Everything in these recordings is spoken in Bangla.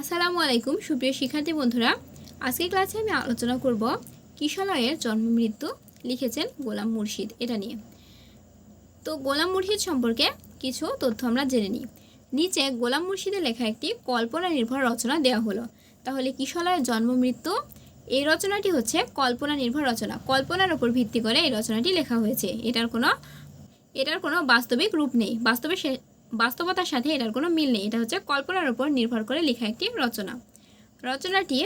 আসসালামু আলাইকুম, সুপ্রিয় শিক্ষার্থী বন্ধুরা। আজকের ক্লাসে আমি আলোচনা করব কিশলয়ের জন্ম মৃত্যু লিখেছেন গোলাম মুর্শিদ এটা নিয়ে। তো গোলাম মুর্শিদ সম্পর্কে কিছু তথ্য আমরা জেনে নিই। নিচে গোলাম মুর্শিদের লেখা একটি কল্পনা নির্ভর রচনা দেওয়া হলো। তাহলে কিশলয়ের জন্ম মৃত্যু, এই রচনাটি হচ্ছে কল্পনা নির্ভর রচনা। কল্পনার উপর ভিত্তি করে এই রচনাটি লেখা হয়েছে। এটার কোনো এটার কোনো বাস্তবিক রূপ নেই। বাস্তবে বাস্তবতার সাথে এটার কোনো মিল নেই। এটা হচ্ছে কল্পনার উপর নির্ভর করে লেখা একটি রচনা। রচনাটি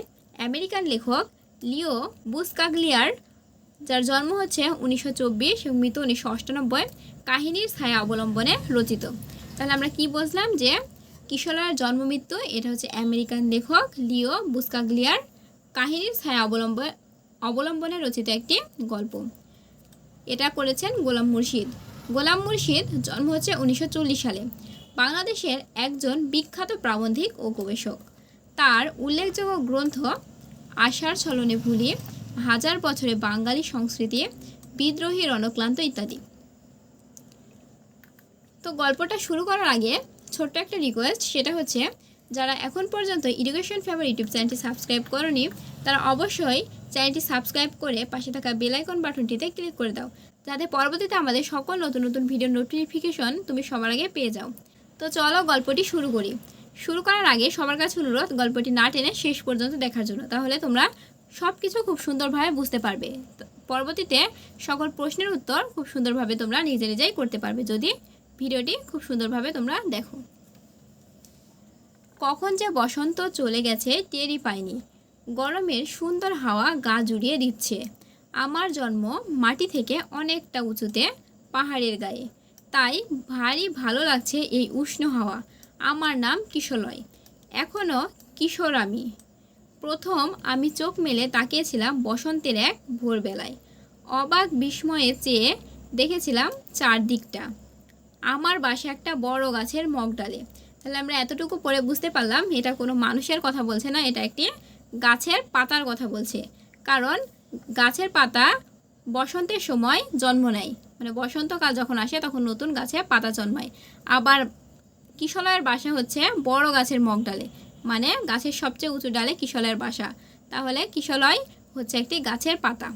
আমেরিকান লেখক লিও বুসকাগলিয়ার, যার জন্ম হচ্ছে উনিশশো চব্বিশ এবং মৃত উনিশশো অষ্টানব্বই, কাহিনীর ছায়া অবলম্বনে রচিত। তাহলে আমরা কি বুঝলাম যে কিশোরের জন্ম মৃত্যু? এটা হচ্ছে আমেরিকান লেখক লিও বুসকাগলিয়ার কাহিনীর ছায়া অবলম্বন অবলম্বনে রচিত একটি গল্প। এটা করেছেন গোলাম মুর্শিদ। গোলাম মুর্শিদ জন্ম হচ্ছে উনিশশো চল্লিশ সালে। বাংলাদেশের একজন বিখ্যাত প্রাবন্ধিক ও গবেষক। তার উল্লেখযোগ্য গ্রন্থ আশার ছলনে ভুলি, হাজার বছরে বাঙালি সংস্কৃতি, বিদ্রোহী রণক্লান্ত ইত্যাদি। তো গল্পটা শুরু করার আগে ছোট্ট একটা রিকোয়েস্ট সেটা হচ্ছে, যারা এখন পর্যন্ত ইডুকেশন ফেভার ইউটিউব চ্যানেলটি সাবস্ক্রাইব করনি, তারা অবশ্যই চ্যানেলটি সাবস্ক্রাইব করে পাশে থাকা বেলাইকন বাটনটিতে ক্লিক করে দাও। যাতে পরবর্তীতে আমাদের সকল নতুন নতুন ভিডিও নোটিফিকেশন তুমি সবার আগে পেয়ে যাও। তো চলো গল্পটি শুরু করি। শুরু করার আগে সবার কাছে অনুরোধ, গল্পটি না টেনে শেষ পর্যন্ত দেখার জন্য। তাহলে তোমরা সব কিছু খুব সুন্দরভাবে বুঝতে পারবে। পরবর্তীতে সকল প্রশ্নের উত্তর খুব সুন্দরভাবে তোমরা নিজে নিজেই করতে পারবে। যদি ভিডিওটি খুব সুন্দরভাবে তোমরা দেখো। কখন যে বসন্ত চলে গেছে টেরই পাইনি। গরমের সুন্দর হাওয়া গা জুড়িয়ে দিচ্ছে। আমার জন্ম মাটি থেকে অনেকটা উঁচুতে, পাহাড়ের গায়ে। তাই ভারী ভালো লাগছে এই উষ্ণ হাওয়া। আমার নাম কিশলয়। এখনও কিশোর আমি। প্রথম আমি চোখ মেলে তাকিয়েছিলাম বসন্তের এক ভোরবেলায়। অবাক বিস্ময়ে চেয়ে দেখেছিলাম চারদিকটা। আমার বাসা একটা বড় গাছের মগডালে তাহলে আমরা এতটুকু পরে বুঝতে পারলাম এটা কোনো মানুষের কথা বলছে না, এটা একটি গাছের পাতার কথা বলছে। কারণ গাছের পাতা বসন্তের সময় জন্ম নেয়। মানে বসন্তকাল যখন আসে, তখন নতুন গাছে পাতা জন্মায়। আবার কিশলয়ের বাসা হচ্ছে বড় গাছের মগডালে মানে গাছের সবচেয়ে উঁচু ডালে কিশলয়ের বাসা। তাহলে কিশলয় হচ্ছে একটি গাছের পাতা।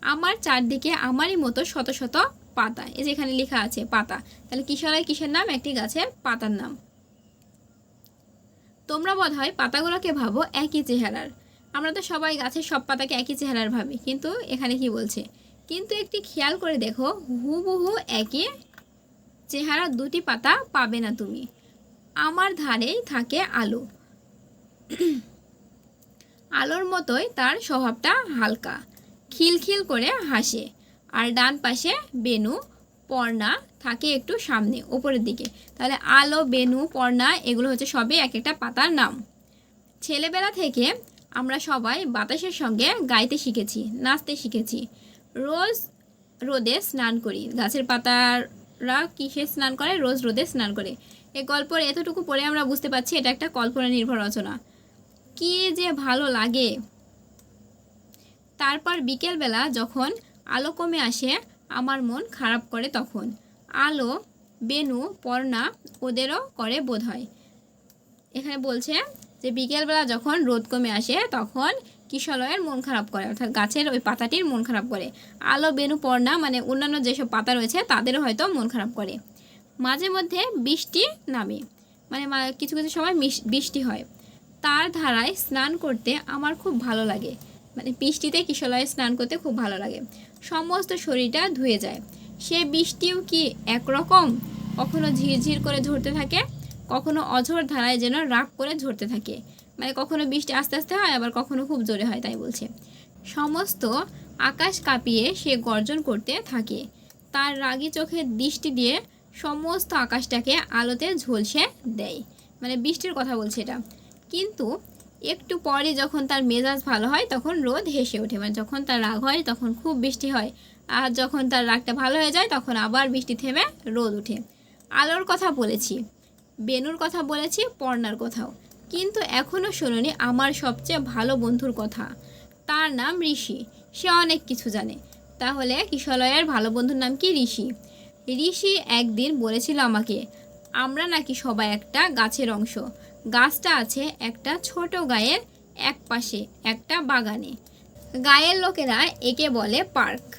আমার চারদিকে আমারই মতো শত শত পাতা। এই যেখানে লেখা আছে, পাতা। তাহলে কিশলয় কিসের নাম? একটি গাছের পাতার নাম। তোমরা বোধ হয় পাতাগুলোকে ভাবো একই চেহারার। আমরা তো সবাই গাছের সব পাতাকে একই চেহারার ভাবি। কিন্তু এখানে কি বলছে? কিন্তু একটি খেয়াল করে দেখো, হুবহু একই চেহারা দুটি পাতা পাবে না তুমি। আমার ধারেই থাকে আলো। আলোর মতোই তার স্বভাবটা হালকা। খিলখিল করে হাসে। আর ডান পাশে বেনু, পর্ণা থাকে একটু সামনে, ওপরের দিকে। তাহলে আলো, বেনু, পর্ণা, এগুলো হচ্ছে সবই এক একটা পাতার নাম। ছেলেবেলা থেকে আমরা সবাই বাতাসের সঙ্গে গাইতে শিখেছি, নাচতে শিখেছি। রোজ রোদে স্নান করি। গাছের পাতারা কিসে স্নান করে? রোজ রোদে স্নান করে। এই গল্পের এতটুকু পরে আমরা বুঝতে পারছি এটা একটা কল্পনা নির্ভর রচনা। কি যে ভালো লাগে। তারপর বিকেলবেলা যখন আলো কমে আসে, আমার মন খারাপ করে তখন। আলো বেনু পর্ণা ওদেরও করে বোধ হয় এখানে বলছে যে বিকেলবেলা যখন রোদ কমে আসে, তখন কিশলয়ের মন খারাপ করে। অর্থাৎ গাছের ওই পাতাটির মন খারাপ করে। আলো বেনু পর্ণা মানে অন্যান্য যেসব পাতা রয়েছে, তাদেরও হয়তো মন খারাপ করে। মাঝে মধ্যে বৃষ্টি নামে। মানে কিছু কিছু সময় বৃষ্টি হয়। তার ধারায় স্নান করতে আমার খুব ভালো লাগে। মানে বৃষ্টিতে কিশলয়ে স্নান করতে খুব ভালো লাগে। সমস্ত শরীরটা ধুয়ে যায়। সে বৃষ্টিও কি একরকম? কখনো ঝিরঝির করে ঝরতে থাকে? কখনো অঝোর ধারায় যেন রাগ করে ঝরতে থাকে। মানে কখনো বৃষ্টি আস্তে আস্তে হয়, আবার কখনো খুব জোরে হয়, তাই বলছে। সমস্ত আকাশ কাঁপিয়ে সে গর্জন করতে থাকে। তার রাগি চোখের দৃষ্টি দিয়ে সমস্ত আকাশটাকে আলোতে ঝলসে দেয়। মানে বৃষ্টির কথা বলছে এটা। কিন্তু একটু পরে যখন তার মেজাজ ভালো হয়, তখন রোদ হেসে ওঠে। মানে যখন তার রাগ হয়, তখন খুব বৃষ্টি হয়। আর যখন তার রাগটা ভালো হয়ে যায়, তখন আবার বৃষ্টি থেমে রোদ ওঠে। আলোর কথা বলেছি। বেনুর কথা বলেছি, পর্ণার কথাও। কিন্তু এখনও শোনোনি আমার সবচেয়ে ভালো বন্ধুর কথা। তার নাম ঋষি, সে অনেক কিছু জানে। তাহলে কিশলয়ের ভালো বন্ধুর নাম কি ঋষি? ঋষি একদিন বলেছিল আমাকে, আমরা নাকি সবাই একটা গাছের অংশ। গাছটা আছে একটা ছোট গায়ের এক পাশে একটা বাগানে। গায়ের লোকেরা একে বলে পার্ক।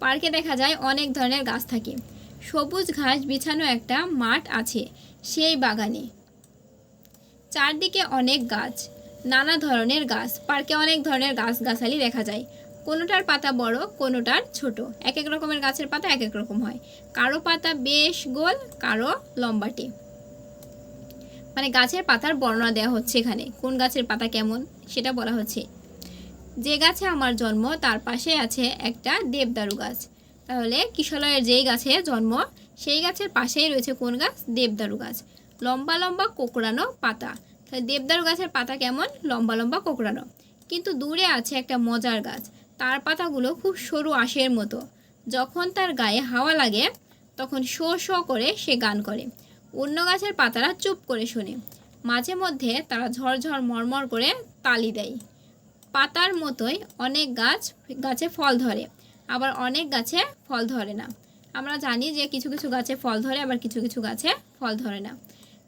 পার্কে দেখা যায় অনেক ধরনের গাছ থাকে। সবুজ ঘাস বিছানো একটা মাঠ আছে সেই বাগানে। চারদিকে অনেক গাছ, নানা ধরনের গাছ, পার্কে অনেক ধরনের গাছ গাছালি দেখা যায়। কোনোটার পাতা বড়, কোনোটার ছোট। এক এক রকমের গাছের পাতা এক এক রকম হয়। কারও পাতা বেশ গোল, কারও লম্বাটে। মানে গাছের পাতার বর্ণনা দেওয়া হচ্ছে এখানে, কোন গাছের পাতা কেমন সেটা বলা হচ্ছে। যে গাছে আমার জন্ম, তার পাশে আছে একটা দেবদারু গাছ। তাহলে কিশলয়ের যেই গাছে জন্ম, সেই গাছের পাশেই রয়েছে কোন গাছ? দেবদারু গাছ। লম্বা লম্বা কোকড়ানো পাতা। তাহলে দেবদারু গাছের পাতা কেমন? লম্বা লম্বা কোকড়ানো। কিন্তু দূরে আছে একটা মজার গাছ। তার পাতাগুলো খুব সরু আঁশের মতো। যখন তার গায়ে হাওয়া লাগে, তখন শো শো করে সে গান করে। অন্য গাছের পাতারা চুপ করে শোনে। মাঝে মধ্যে তারা ঝরঝর মরমর করে তালি দেয়। পাতার মতোই অনেক গাছ, গাছে ফল ধরে। আবার অনেক গাছে ফল ধরে না। আমরা জানি যে কিছু কিছু গাছে ফল ধরে, আবার কিছু কিছু গাছে ফল ধরে না।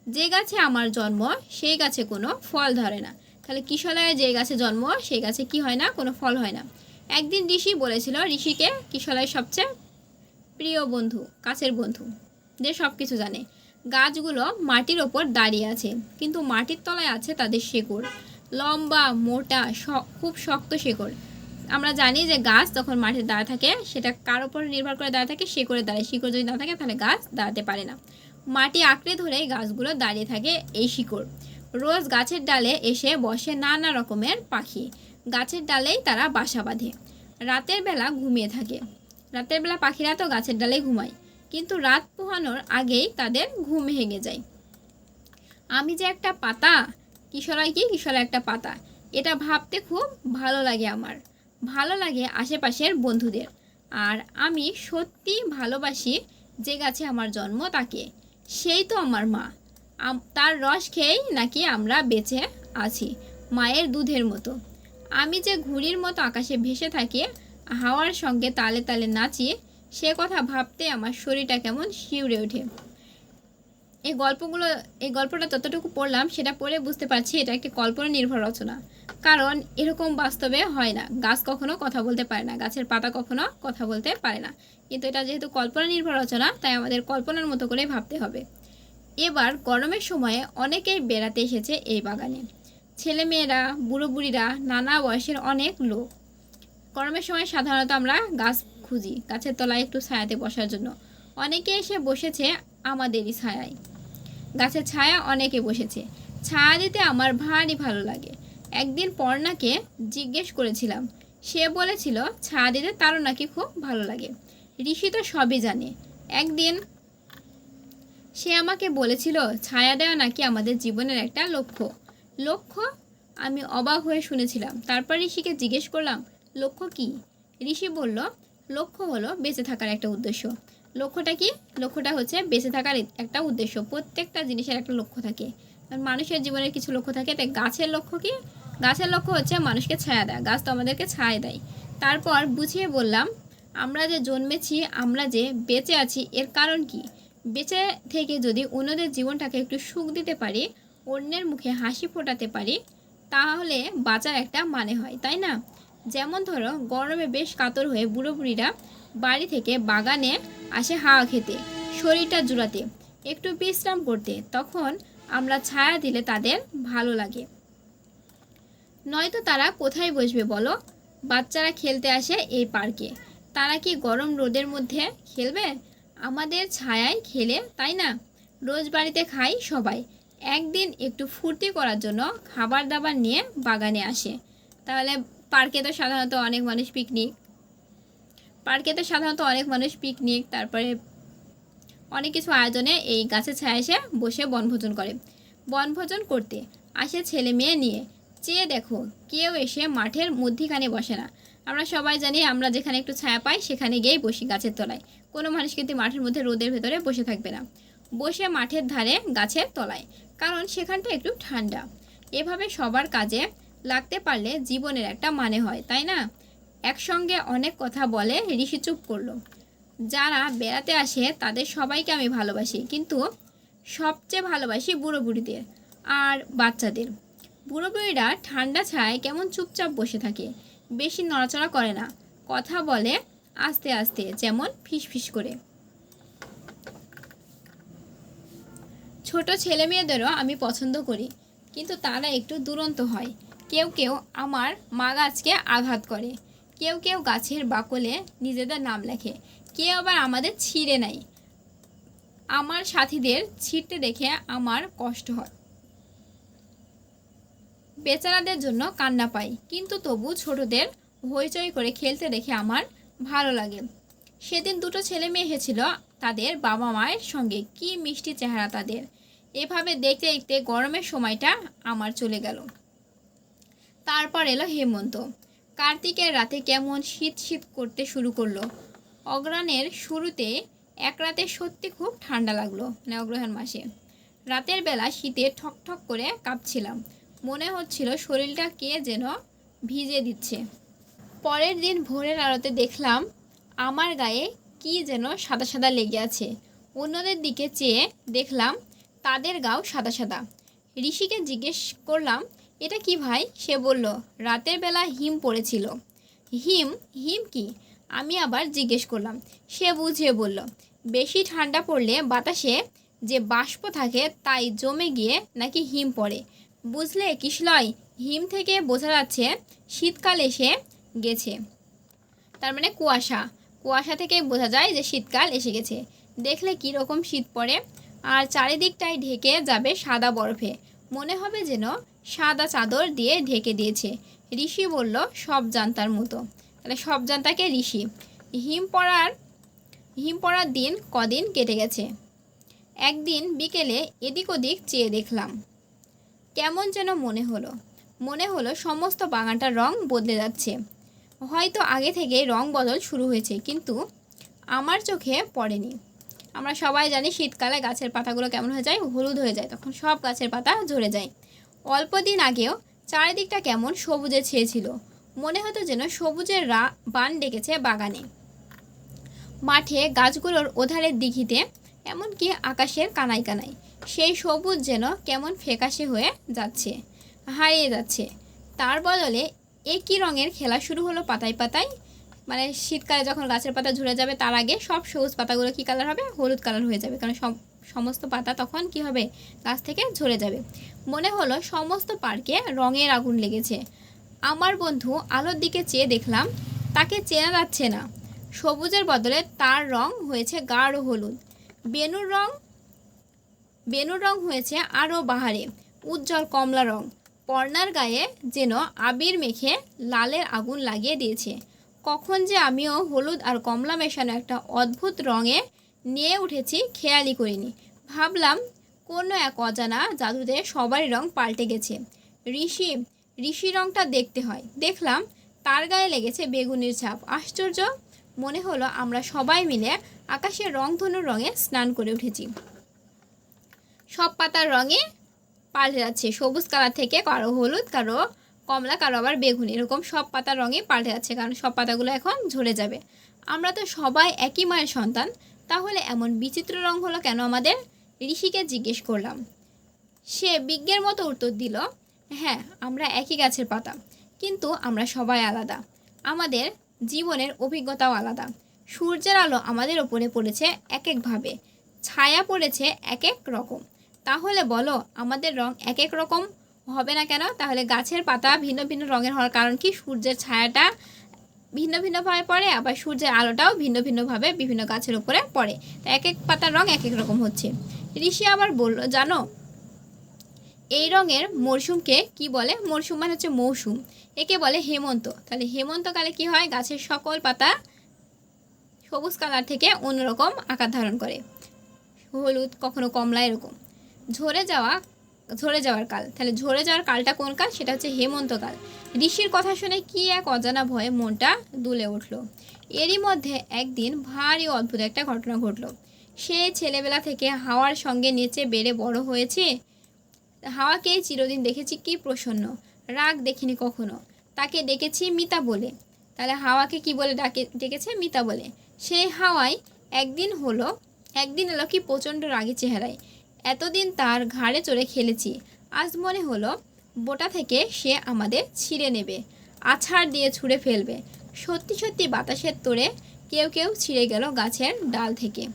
যে গাছে আমার জন্ম, সেই গাছে কোনো ফল ধরে না। তাহলে কিশলয়ে যে গাছে জন্ম, সেই গাছে কি হয় না? কোনো ফল হয় না। একদিন ঋষি বলেছিল, ঋষিকে কিশলয় সবচেয়ে প্রিয় বন্ধু, কাছের বন্ধু, যে সব কিছু জানে। গাছগুলো মাটির ওপর দাঁড়িয়ে আছে, কিন্তু মাটির তলায় আছে তাদের শেকড়। লম্বা, মোটা খুব শক্ত শেকড়। আমরা জানি যে গাছ তখন মাঠে দাঁড়া থাকে, সেটা কার উপর নির্ভর করে দাঁড়া থাকে? শেকড়ে দাঁড়ায়। শিকড় যদি না থাকে, তাহলে গাছ দাঁড়াতে পারে না। মাটি আঁকড়ে ধরে গাছগুলো দাঁড়িয়ে থাকে এই শিকড়। রোজ গাছের ডালে এসে বসে নানা রকমের পাখি। গাছের ডালেই তারা বাসা বাঁধে। রাতের বেলা ঘুমিয়ে থাকে। রাতের বেলা পাখিরা তো গাছের ডালেই ঘুমায়। কিন্তু রাত পোহানোর আগেই তাদের ঘুম ভেঙে যায়। আমি যে একটা পাতা? কিশোরায় কি? কিশোরা একটা পাতা। এটা ভাবতে খুব ভালো লাগে আমার। ভালো লাগে আশেপাশের বন্ধুদের। আর আমি সত্যি ভালোবাসি যে গাছে আমার জন্ম তাকে। সেই তো আমার মা। তার রস খেয়েই নাকি আমরা বেঁচে আছি, মায়ের দুধের মতো। আমি যে ঘুড়ির মতো আকাশে ভেসে থাকি, হাওয়ার সঙ্গে তালে তালে নাচি, সে কথা ভাবতে আমার শরীরটা কেমন শিউরে ওঠে। এই গল্পগুলো, এই গল্পটা যতটুকু পড়লাম, সেটা পড়ে বুঝতে পারছি এটা একটি কল্পনা নির্ভর রচনা। কারণ এরকম বাস্তবে হয় না। গাছ কখনো কথা বলতে পারে না। গাছের পাতা কখনো কথা বলতে পারে না। কিন্তু এটা যেহেতু কল্পনা নির্ভর রচনা, তাই আমাদের কল্পনার মতো করে ভাবতে হবে। এবার গরমের সময়ে অনেকেই বেড়াতে এসেছে এই বাগানে। ছেলেমেয়েরা বুড়ো বুড়িরা নানা বয়সের অনেক লোক। গরমের সময় সাধারণত আমরা গাছ খুঁজি, গাছের তলায় একটু ছায়াতে বসার জন্য। অনেকে এসে বসেছে আমাদেরই ছায়ায়। গাছের ছায়া অনেকে বসেছে। ছায়া দিতে আমার ভারী ভালো লাগে। একদিন পর্ণাকে জিজ্ঞেস করেছিলাম। সে বলেছিল, ছায়া দিতে তারও নাকি খুব ভালো লাগে। ঋষি তো সবই জানে। একদিন সে আমাকে বলেছিল, ছায়া দেওয়া নাকি আমাদের জীবনের একটা লক্ষ্য। লক্ষ্য? আমি অবাক হয়ে শুনেছিলাম। তারপর ঋষিকে জিজ্ঞেস করলাম, লক্ষ্য কি? ঋষি বলল, লক্ষ্য হলো বেঁচে থাকার একটা উদ্দেশ্য। লক্ষ্যটা কি? লক্ষ্যটা হচ্ছে বেঁচে থাকার একটা উদ্দেশ্য। প্রত্যেকটা জিনিসের একটা লক্ষ্য থাকে। মানুষের জীবনের কিছু লক্ষ্য থাকে, তাই গাছের লক্ষ্য কি? গাছের লক্ষ্য হচ্ছে মানুষকে ছায়া দেয়। গাছ তো আমাদেরকে ছায়া দেয়। তারপর বুঝিয়ে বললাম, আমরা যে জন্মেছি, আমরা যে বেঁচে আছি, এর কারণ কি? বেঁচে থেকে যদি অন্যদের জীবনটাকে একটু সুখ দিতে পারি, অন্যের মুখে হাসি ফোটাতে পারি, তাহলে বাঁচার একটা মানে হয়, তাই না? যেমন ধরো, গরমে বেশ কাতর হয়ে বুড়ো বুড়িরা বাড়ি থেকে বাগানে আসে হাওয়া খেতে, শরীরটা জুড়াতে, একটু বিশ্রাম করতে, তখন আমরা ছায়া দিলে তাদের ভালো লাগে। নয়তো তারা কোথায় বসবে বলো? বাচ্চারা খেলতে আসে এই পার্কে। তারা কি গরম রোদের মধ্যে খেলবে? আমাদের ছায়ায় খেলে, তাই না? রোজ বাড়িতে খাই সবাই। একদিন একটু ফুর্তি করার জন্য খাবার দাবার নিয়ে বাগানে আসে। তাহলে পার্কে তো সাধারণত অনেক মানুষ পিকনিক পার্কে তো সাধারণত অনেক মানুষ পিকনিক তারপরে অনেক কিছু আয়োজনে এই গাছের ছায়া এসে বসে বনভোজন করে। বনভোজন করতে আসে ছেলে মেয়ে নিয়ে। চেয়ে দেখো, কেউ এসে মাঠের মধ্যিখানে বসে না। আমরা সবাই জানি আমরা যেখানে একটু ছায়া পাই, সেখানে গিয়েই বসি গাছের তলায়। কোনো মানুষ কিন্তু মাঠের মধ্যে রোদের ভেতরে বসে থাকবে না। বসে মাঠের ধারে গাছের তলায়, কারণ সেখানটা একটু ঠান্ডা। এভাবে সবার কাজে লাগতে পারলে জীবনের একটা মানে হয়, তাই না? একসঙ্গে অনেক কথা বলে ঋষি চুপ করল। যারা বেড়াতে আসে তাদের সবাইকে আমি ভালোবাসি, কিন্তু সবচেয়ে ভালোবাসি বুড়ো বুড়িদের আর বাচ্চাদের। বুড়ো বুড়িরা ঠান্ডা ছায় কেমন চুপচাপ বসে থাকে, বেশি নড়াচড়া করে না, কথা বলে আস্তে আস্তে যেমন ফিসফিস করে। ছোট ছেলে মেয়েদেরও আমি পছন্দ করি, কিন্তু তারা একটু দুরন্ত হয়। কেউ কেউ আমার মা গাছকে আঘাত করে। কেউ কেউ গাছের বাকলে নিজেদের নাম লেখে। কেউ আবার আমাদের ছিঁড়ে নেয়। আমার সাথীদের ছিঁড়তে দেখে আমার কষ্ট হয়। বেচারাদের জন্য কান্না পাই, কিন্তু তবু ছোটদের হইচই করে খেলতে দেখে আমার ভালো লাগে। সেদিন দুটো ছেলে মেয়ে এসেছিল, তাদের বাবা মায়ের সঙ্গে। কি মিষ্টি চেহারা তাদের। এভাবে দেখতে দেখতে গরমের সময়টা আমার চলে গেল। তারপর এলো হেমন্ত। কার্তিকের রাতে কেমন শীত শীত করতে শুরু করল? অগ্রাণের শুরুতে এক রাতে সত্যি খুব ঠান্ডা লাগল মানে অগ্রহায়ণ মাসে। রাতের বেলা শীতে ঠক ঠক করে কাঁপছিলাম। মনে হচ্ছিল শরীরটা কে যেন ভিজে দিচ্ছে। পরের দিন ভোরের আলোতে দেখলাম, আমার গায়ে কি যেন সাদা সাদা লেগে আছে। অন্যদের দিকে চেয়ে দেখলাম, তাদের গাও সাদা সাদা। ঋষিকে জিজ্ঞেস করলাম এটা কি ভাই? সে বলল, রাতের বেলা হিম পড়েছিল। হিম? হিম কি? আমি আবার জিজ্ঞেস করলাম। সে বুঝিয়ে বলল, বেশি ঠান্ডা পড়লে বাতাসে যে বাষ্প থাকে তাই জমে গিয়ে নাকি হিম পড়ে। বুঝলে কিশলয়, হিম থেকে বোঝা যাচ্ছে শীতকাল এসে গেছে। তার মানে কুয়াশা। কুয়াশা থেকে বোঝা যায় যে শীতকাল এসে গেছে। দেখলে কী রকম শীত পড়ে? আর চারিদিকটাই ঢেকে যাবে সাদা বরফে। মনে হবে যেন সাদা চাদর দিয়ে ঢেকে দিয়েছে। ঋষি বলল, সব জানতার মতো। তাহলে সব জানতাকে ঋষি। হিম পড়ার হিম পড়ার দিন কদিন কেটে গেছে? একদিন বিকেলে এদিক ওদিক চেয়ে দেখলাম। কেমন যেন মনে হলো। মনে হলো সমস্ত বাগানটার রং বদলে যাচ্ছে। হয়তো আগে থেকে রং বদল শুরু হয়েছে, কিন্তু আমার চোখে পড়েনি। আমরা সবাই জানি শীতকালে গাছের পাতাগুলো কেমন হয়ে যায়? হলুদ হয়ে যায়। তখন সব গাছের পাতা ঝরে যায়। অল্প দিন আগেও চারিদিকটা কেমন সবুজে ছেয়েছিল। মনে হতো যেন সবুজের রা, বান ডেকেছে বাগানে। মাঠে গাছগুলোর ওধারের দিঘিতে, এমনকি আকাশের কানাই কানাই সেই সবুজ যেন কেমন ফেকাশে হয়ে যাচ্ছে, হারিয়ে যাচ্ছে। তার বদলে একই রঙের খেলা শুরু হলো পাতায় পাতায়। মানে শীতকালে যখন গাছের পাতা ঝরে যাবে, তার আগে সব সবুজ পাতাগুলো কী কালার হবে? হলুদ কালার হয়ে যাবে, কারণ সব সমস্ত পাতা তখন কি হবে? গাছ থেকে ঝরে যাবে। মনে হলো সমস্ত পার্কে রঙের আগুন লেগেছে। আমার বন্ধু আলোর দিকে চেয়ে দেখলাম, তাকে চেনা যাচ্ছে না। সবুজের বদলে তার রং হয়েছে গাঢ় হলুদ। বেনুর রং বেনুর রং হয়েছে আরও বাহারে, উজ্জ্বল কমলা রং। পর্নার গায়ে যেন আবির মেখে লালের আগুন লাগিয়ে দিয়েছে। কখন যে আমিও হলুদ আর কমলা মেশানো একটা অদ্ভুত রঙে নিয়ে উঠেছি খেয়ালই করিনি। ভাবলাম, কোনো এক অজানা জাদুতে সবারই রং পাল্টে গেছে। ঋষি ঋষি রংটা দেখতে হয়। দেখলাম, তার গায়ে লেগেছে বেগুনির ছাপ। আশ্চর্য, মনে হলো আমরা সবাই মিলে আকাশের রংধনুর রঙে স্নান করে উঠেছি। সব পাতার রঙে পাল্টে যাচ্ছে। সবুজ কালার থেকে কারও হলুদ কারও কমলা কারও আবার বেগুনি। এরকম সব পাতার রঙে পাল্টে যাচ্ছে, কারণ সব পাতাগুলো এখন ঝরে যাবে। আমরা তো সবাই একই মায়ের সন্তান। তাহলে এমন বিচিত্র রং হলো কেন আমাদের? ঋষিকে জিজ্ঞেস করলাম। সে বিজ্ঞের মতো উত্তর দিল হ্যাঁ আমরা একই গাছের পাতা, কিন্তু আমরা সবাই আলাদা। আমাদের জীবনের অভিজ্ঞতাও আলাদা। সূর্যের আলো আমাদের ওপরে পড়েছে এক একভাবে ছায়া পড়েছে এক এক রকম। তাহলে বলো, আমাদের রং এক এক রকম? হবে না কেন? তাহলে গাছের পাতা ভিন্ন ভিন্ন রঙের হওয়ার কারণ কি? সূর্যের ছায়াটা ভিন্ন ভিন্নভাবে পড়ে, আবার সূর্যের আলোটাও ভিন্ন ভিন্নভাবে বিভিন্ন গাছের উপরে পড়ে। তো এক এক পাতার রং এক এক রকম হচ্ছে। ঋষি আবার বলল, জানো, এই রঙের মরশুমকে কি বলে? মরশুম মানে হচ্ছে মৌসুম। একে বলে হেমন্ত। তাহলে হেমন্তকালে কি হয়? গাছের সকল পাতা সবুজ কালার থেকে অন্যরকম আকার ধারণ করে। হলুদ, কখনো কমলা, এরকম। ঝরে যাওয়া, ঝরে যাওয়ার কাল। তাহলে ঝরে যাওয়ার কালটা কোন কাল? সেটা হচ্ছে হেমন্তকাল ঋষির কথা শুনে কি এক অজানা ভয়ে মনটা দুলে উঠল। এরই মধ্যে একদিন ভারী অদ্ভুত একটা ঘটনা ঘটলো। সে ছেলেবেলা থেকে হাওয়ার সঙ্গে নেচে বেড়ে বড় হয়েছে। হাওয়াকে চিরদিন দেখেছি কি প্রসন্ন, রাগ দেখিনি কখনো। তাকে ডেকেছি মিতা বলে। তাহলে হাওয়াকে কি বলে ডাকে, ডেকেছে মিতা বলে? সেই হাওয়ায় একদিন হলো, একদিন এলো কি প্রচণ্ড রাগী চেহারায়। এতদিন তার ঘাড়ে চড়ে খেলেছি। আজ মনে হলো বোটা থেকে সে আমাদের ছিঁড়ে নেবে, আছাড় দিয়ে ছুঁড়ে ফেলবে। সত্যি সত্যি বাতাসের তোড়ে কেউ কেউ ছিঁড়ে গেল গাছের ডাল থেকে।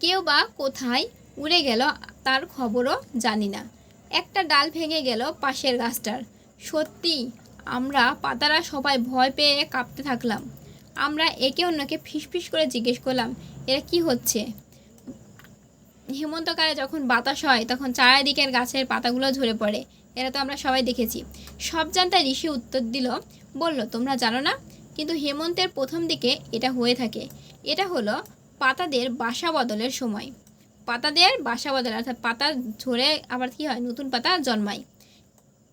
কেউ বা কোথায় উড়ে গেল তার খবরও জানি না। একটা ডাল ভেঙে গেল পাশের গাছটার। সত্যি, আমরা পাতারা সবাই ভয় পেয়ে কাঁপতে থাকলাম। আমরা একে অন্যকে ফিসফিস করে জিজ্ঞেস করলাম, এরা কি হচ্ছে? হেমন্তকালে যখন বাতাস হয়, তখন চারিদিকের গাছের পাতাগুলো ঝরে পড়ে। এরা তো আমরা সবাই দেখেছি। সব জানতা ঋষি উত্তর দিল, বলল, তোমরা জানো না, কিন্তু হেমন্তের প্রথম দিকে এটা হয়ে থাকে। এটা হলো পাতাদের বাসা বদলের সময়। পাতাদের বাসা বদল, অর্থাৎ পাতা ঝরে আবার কি হয়? নতুন পাতা জন্মায়।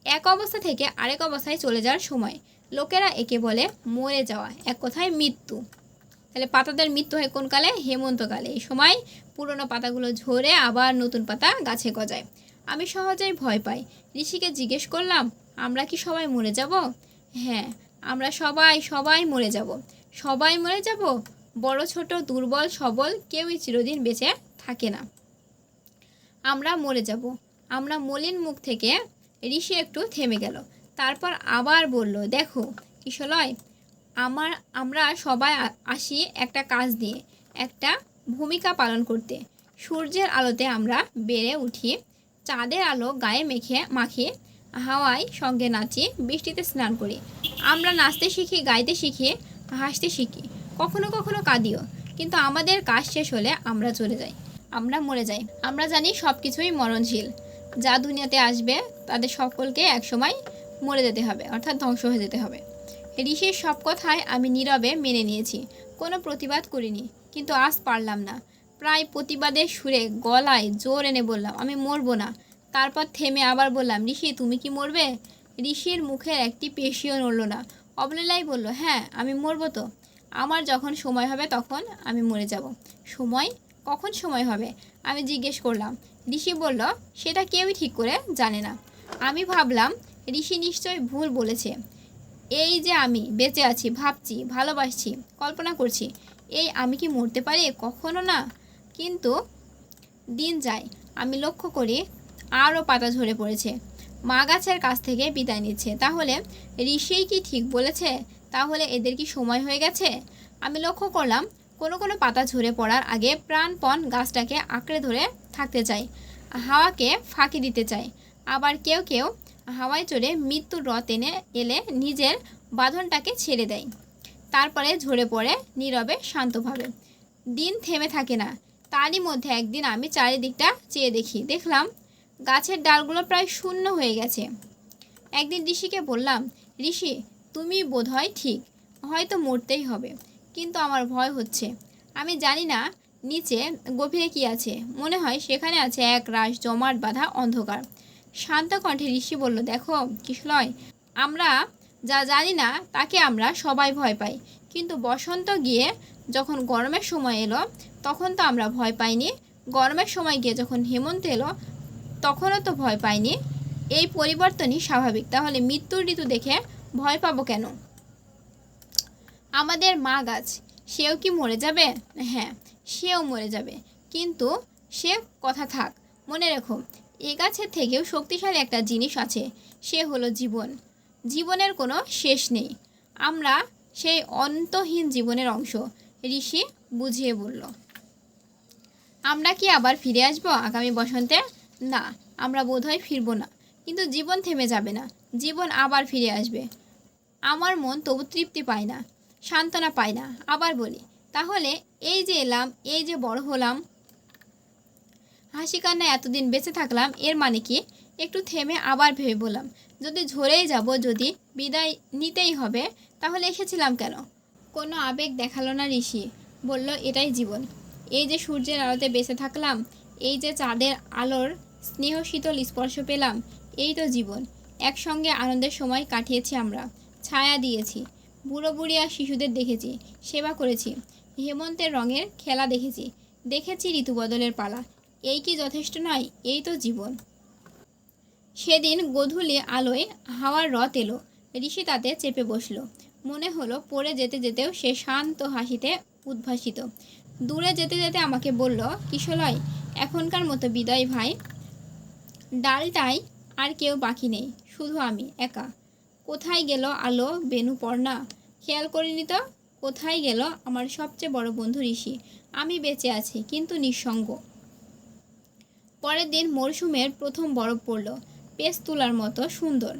এক অবস্থা থেকে আরেক অবস্থায় চলে যাওয়ার সময়। লোকেরা একে বলে মরে যাওয়া, এক কথায় মৃত্যু। তাহলে পাতাদের মৃত্যু হয় কোন কালে? হেমন্তকালে এই সময় পুরনো পাতাগুলো ঝরে আবার নতুন পাতা গাছে গজায়। আমি সহজেই ভয় পাই। ঋষিকে জিজ্ঞেস করলাম, আমরা কি সবাই মরে যাব? হ্যাঁ আমরা সবাই সবাই মরে যাব। সবাই মরে যাব? বড়, ছোট, দুর্বল, সবল কেউই চিরদিন বেঁচে থাকে না। আমরা মরে যাব। আমরা মলিন মুখ থেকে ঋষি একটু থেমে গেল। তারপর আবার বলল, দেখো, কিশলয় আমার, আমরা সবাই আসি একটা কাজ দিয়ে, একটা ভূমিকা পালন করতে। সূর্যের আলোতে আমরা বেড়ে উঠি, চাঁদের আলো গায়ে মেখে মাখিয়ে হাওয়ায় সঙ্গে নাচি, বৃষ্টিতে স্নান করি। আমরা নাচতে শিখি, গাইতে শিখি, হাসতে শিখি। কখনো কখনো কাঁদিও, কিন্তু আমাদের কাজ শেষ হলে আমরা চলে যাই। আমরা মরে যাই। আমরা জানি সব কিছুই মরণশীল। যা দুনিয়াতে আসবে, তাদের সকলকে একসময় মরে যেতে হবে, অর্থাৎ ধ্বংস হয়ে যেতে হবে। ঋষির সব কথায় আমি নীরবে মেনে নিয়েছি। কোনো প্রতিবাদ করিনি, কিন্তু আজ পারলাম না। প্রায় প্রতিবাদের সুরে গলায় জোর এনে বললাম, আমি মরবো না। তারপর থেমে আবার বললাম, ঋষি, তুমি কি মরবে? ঋষির মুখের একটি পেশিও নড়ল না। অবলীলাই বলল হ্যাঁ আমি মরবো তো। আমার যখন সময় হবে তখন আমি মরে যাব। সময়? কখন সময় হবে? আমি জিজ্ঞেস করলাম। ঋষি বলল, সেটা কেউই ঠিক করে জানে না। আমি ভাবলাম, ঋষি নিশ্চয়ই ভুল বলেছে। এই যে আমি, বেঁচে আছি, ভাবছি, ভালোবাসছি, কল্পনা করছি, এই আমি কি মরতে পারি? কখনো না। কিন্তু দিন যায়, আমি লক্ষ্য করি আরও পাতা ঝরে পড়েছে। মা গাছের কাছ থেকে বিদায় নিচ্ছে। তাহলে ঋষিই কি ঠিক বলেছে? তাহলে এদের কি সময় হয়ে গেছে? আমি লক্ষ্য করলাম, কোনো কোনো পাতা ঝরে পড়ার আগে প্রাণপণ গাছটাকে আঁকড়ে ধরে থাকতে চায়। হাওয়াকে ফাঁকি দিতে চায়। আবার কেউ কেউ হাওয়ায় চড়ে মৃত্যুর রথ এনে এলে নিজের বাঁধনটাকে ছেড়ে দেয়। তারপরে ঝরে পড়ে নীরবে শান্তভাবে। দিন থেমে থাকে না। তারই মধ্যে একদিন আমি চারিদিকটা চেয়ে দেখি। দেখলাম গাছের ডালগুলো প্রায় শূন্য হয়ে গেছে। একদিন ঋষিকে বললাম, ঋষি, তুমি বোধহয় ঠিক। হয়তো মরতেই হবে। কিন্তু আমার ভয় হচ্ছে। আমি জানি না নিচে গভীরে কি আছে। মনে হয় সেখানে আছে এক রাশ জমাট বাঁধা অন্ধকার। শান্ত কণ্ঠে ঋষি বলল, দেখো, কিশলয়, আমরা যা জানি না, তাকে আমরা সবাই ভয় পাই। কিন্তু বসন্ত গিয়ে যখন গরমের সময় এলো, তখন তো আমরা ভয় পাইনি। গরমের সময় গিয়ে যখন হেমন্ত এলো, তখনও তো ভয় পাইনি। এই পরিবর্তনই স্বাভাবিক। তাহলে মৃত্যুর ঋতু দেখে ভয় পাবো কেন? আমাদের মা গাছ, সেও কি মরে যাবে? হ্যাঁ সেও মরে যাবে। কিন্তু সে কথা থাক। মনে রেখো এ গাছের থেকেও শক্তিশালী একটা জিনিস আছে, সে হলো জীবন। জীবনের কোনো শেষ নেই। আমরা সেই অন্তহীন জীবনের অংশ, ঋষি বুঝিয়ে বলল। আমরা কি আবার ফিরে আসব আগামী বসন্তে? না, আমরা বোধহয় ফিরবো না। কিন্তু জীবন থেমে যাবে না। জীবন আবার ফিরে আসবে। আমার মন তবু তৃপ্তি পায় না, সান্ত্বনা পায় না। আবার বলি, তাহলে এই যে এলাম, এই যে বড় হলাম হাসি কান্না এতদিন বেঁচে থাকলাম, এর মানে কি? একটু থেমে আবার ভেবে বললাম, যদি ঝরেই যাব, যদি বিদায় নিতেই হবে, তাহলে এসেছিলাম কেন? কোনো আবেগ দেখাল না ঋষি, বলল, এটাই জীবন। এই যে সূর্যের আলোতে বেঁচে থাকলাম, এই যে চাঁদের আলোর স্নেহ শীতল স্পর্শ পেলাম, এই তো জীবন। একসঙ্গে আনন্দের সময় কাটিয়েছি আমরা, ছায়া দিয়েছি, বুড়ো বুড়ি আর শিশুদের দেখেছি, সেবা করেছি, হেমন্তের রঙের খেলা দেখেছি দেখেছি ঋতু বদলের পালা এই কি যথেষ্ট নয়? এই তো জীবন। সেদিন গধূলি আলোয় হাওয়ার রথ এলো। ঋষি তাতে চেপে বসল। মনে হলো পড়ে যেতে যেতেও সে শান্ত হাসিতে উদ্ভাসিত। দূরে যেতে যেতে আমাকে বলল, কিশলয়, এখনকার মতো বিদায় ভাই, ডালটাই আর কেউ বাকি নেই, শুধু আমি একা। কোথায় গেল আলো, বেনু, পর্ণা? খেয়াল করিনি তো? কোথায় গেল আমার সবচেয়ে বড় বন্ধু ঋষি? আমি বেঁচে আছি, কিন্তু নিঃসঙ্গ। পরের দিন মরশুমের প্রথম বরফ পড়ল। পেস তোলার মতো সুন্দর।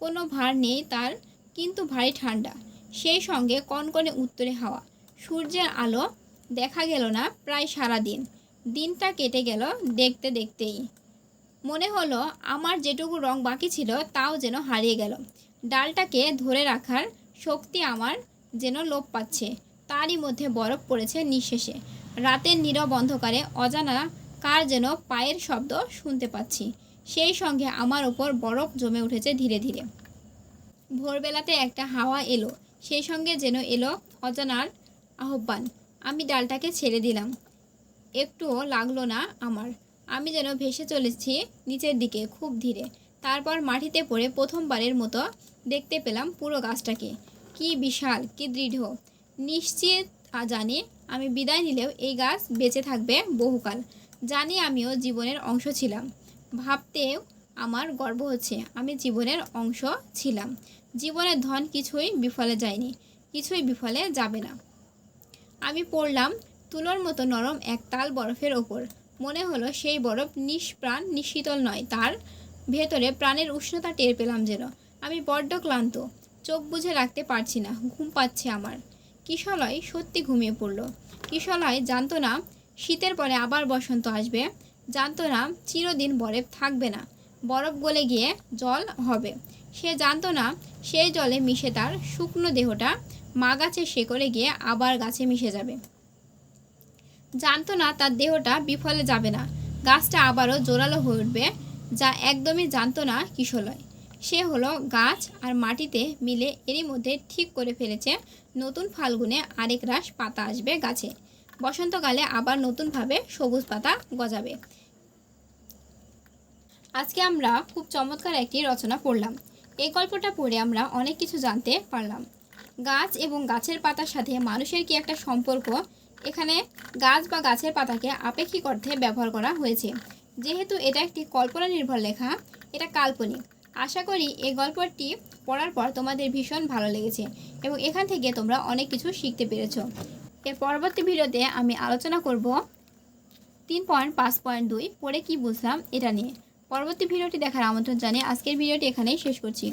কোনো ভার নেই তার, কিন্তু ভারী ঠান্ডা। সেই সঙ্গে কনকনে উত্তরে হাওয়া। সূর্যের আলো দেখা গেল না প্রায় সারা দিন দিনটা কেটে গেল দেখতে দেখতেই। মনে হলো আমার যেটুকু রং বাকি ছিল তাও যেন হারিয়ে গেল। ডালটাকে ধরে রাখার শক্তি আমার যেন লোপ পাচ্ছে। তারই মধ্যে বরফ পড়েছে নিঃশেষে। রাতের নীরব অন্ধকারে অজানা কার যেন পায়ের শব্দ শুনতে পাচ্ছি। সেই সঙ্গে আমার ওপর বরফ জমে উঠেছে ধীরে ধীরে। ভোরবেলাতে একটা হাওয়া এলো। সেই সঙ্গে যেন এলো অজানার আহ্বান। আমি ডালটাকে ছেড়ে দিলাম। একটুও লাগল না আমার। আমি যেন ভেসে চলেছি নিচের দিকে খুব ধীরে। তারপর মাটিতে পড়ে প্রথমবারের মতো দেখতে পেলাম পুরো গাছটাকে। কি বিশাল, কি দৃঢ়। নিশ্চিত জানি আমি বিদায় নিলেও এই গাছ বেঁচে থাকবে বহুকাল। জানি আমিও জীবনের অংশ ছিলাম। ভাবতেও আমার গর্ব হচ্ছে, আমি জীবনের অংশ ছিলাম। জীবনের ধন কিছুই বিফলে যায়নি, কিছুই বিফলে যাবে না। আমি পড়লাম তুলোর মতো নরম এক তাল বরফের ওপর। মনে হলো সেই বরফ নিষ্প্রাণ নিশীতল নয়, তার ভেতরে প্রাণের উষ্ণতা টের পেলাম যেন। আমি বড্ড ক্লান্ত, চোখ বুঝে রাখতে পারছি না, ঘুম পাচ্ছে আমার। কিশলয় সত্যি ঘুমিয়ে পড়ল। কিশলয় জানতো না শীতের পরে আবার বসন্ত আসবে। জানতো না চিরদিন বরফ থাকবে না। বরফ গলে গিয়ে জল হবে। সে জানতো না সেই জলে মিশে তার শুকনো দেহটা মা গাছের শেকড়ে গিয়ে আবার গাছে মিশে যাবে। জানতো না তার দেহটা বিফলে যাবে না। গাছটা আবারও জোরালো হয়ে উঠবে, যা একদমই জানতো না কিশলয় সে হলো গাছ আর মাটিতে মিলে এরই মধ্যে ঠিক করে ফেলেছে, নতুন ফাল্গুনে আরেক রাশ পাতা আসবে গাছে। বসন্তকালে আবার নতুনভাবে সবুজ পাতা গজাবে। আজকে আমরা খুব চমৎকার একটি রচনা পড়লাম। এই গল্পটা পড়ে আমরা অনেক কিছু জানতে পারলাম। গাছ এবং গাছের পাতার সাথে মানুষের কি একটা সম্পর্ক? এখানে গাছ বা গাছের পাতাকে আপেক্ষিক অর্থে ব্যবহার করা হয়েছে। যেহেতু এটা একটি কল্পনা নির্ভর লেখা, এটা কাল্পনিক। আশা করি এই গল্পটি পড়ার পর তোমাদের ভীষণ ভালো লেগেছে এবং এখান থেকে তোমরা অনেক কিছু শিখতে পেরেছ। এর পরবর্তী ভিডিওতে আমি আলোচনা করব তিন পয়েন্ট, পাঁচ পয়েন্ট, দুই। পরে কী বুঝলাম এটা নিয়ে। পরবর্তী ভিডিওটি দেখার আমন্ত্রণ জানিয়ে আজকের ভিডিওটি এখানেই শেষ করছি।